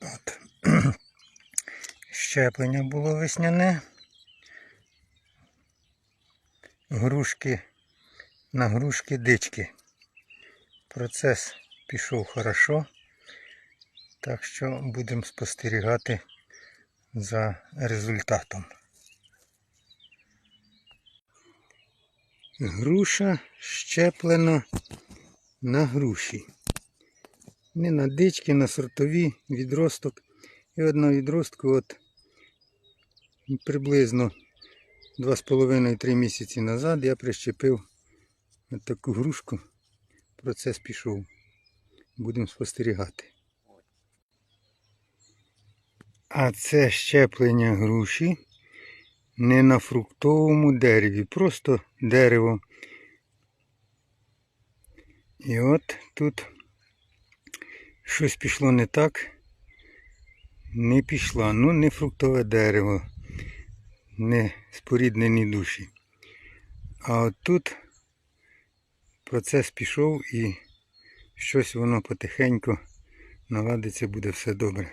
От. Щеплення було весняне. Грушки на грушки дички. Процес пішов хорошо. Так що будемо спостерігати за результатом. Груша щеплена на груші. Не на дички, на сортові відросток. І от на відростку от приблизно 2,5-3 місяці назад я прищепив от таку грушку. Процес пішов. Будемо спостерігати. А це щеплення груші не на фруктовому дереві, просто дерево. І от тут щось пішло не так. Не пішла. Ну, не фруктове дерево, не споріднені душі. А от тут процес пішов і щось воно потихеньку наладиться, буде все добре.